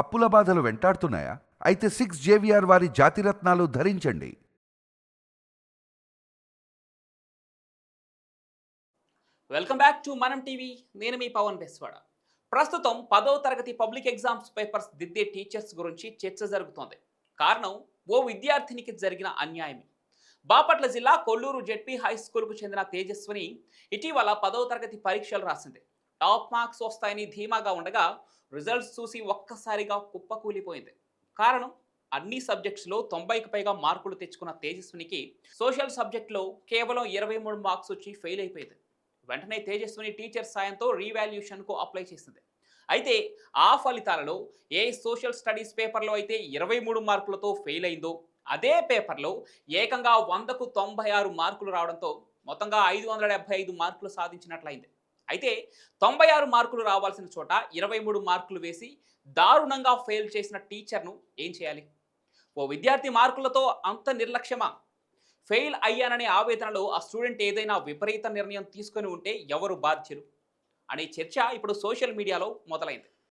అప్పుల బాధలు వెంటాడుతున్నాయా? అయితే సిక్స్ జేవిఆర్ వారి జాతిరత్నాలు ధరించండి. Welcome back to Manam TV నేను మీ పవన్ బెస్వాడ. ప్రస్తుతం పదో తరగతి పబ్లిక్ ఎగ్జామ్స్ పేపర్స్ దిద్దే టీచర్స్ గురించి చర్చ జరుగుతోంది. కారణం ఓ విద్యార్థినికి జరిగిన అన్యాయమే బాపట్ల జిల్లా కొల్లూరు జెడ్పీ హై స్కూల్కు చెందిన తేజస్విని ఇటీవల పదవ తరగతి పరీక్షలు రాసింది. టాప్ మార్క్స్ వస్తాయని ధీమాగా ఉండగా రిజల్ట్స్ చూసి ఒక్కసారిగా కుప్పకూలిపోయింది. కారణం అన్ని సబ్జెక్ట్స్లో తొంభైకి పైగా మార్కులు తెచ్చుకున్న తేజస్వినికి సోషల్ సబ్జెక్ట్లో కేవలం ఇరవై మూడు మార్క్స్ వచ్చి ఫెయిల్ అయిపోయింది. వెంటనే తేజస్విని టీచర్ సాయంతో రీవాల్యూషన్కు అప్లై చేసింది. అయితే ఆ ఫలితాలలో ఏ సోషల్ స్టడీస్ పేపర్లో అయితే ఇరవై మూడు మార్కులతో ఫెయిల్ అయిందో అదే పేపర్లో ఏకంగా వందకు తొంభై ఆరు మార్కులు రావడంతో మొత్తంగా ఐదు వందల డెబ్బై ఐదు మార్కులు సాధించినట్లయింది. అయితే తొంభై ఆరు మార్కులు రావాల్సిన చోట ఇరవై మూడు మార్కులు వేసి దారుణంగా ఫెయిల్ చేసిన టీచర్ను ఏం చేయాలి? ఓ విద్యార్థి మార్కులతో అంత నిర్లక్ష్యమా? ఫెయిల్ అయ్యాననే ఆవేదనలో ఆ స్టూడెంట్ ఏదైనా విపరీత నిర్ణయం తీసుకొని ఉంటే ఎవరు బాధ్యులు? అనే చర్చ ఇప్పుడు సోషల్ మీడియాలో మొదలైంది.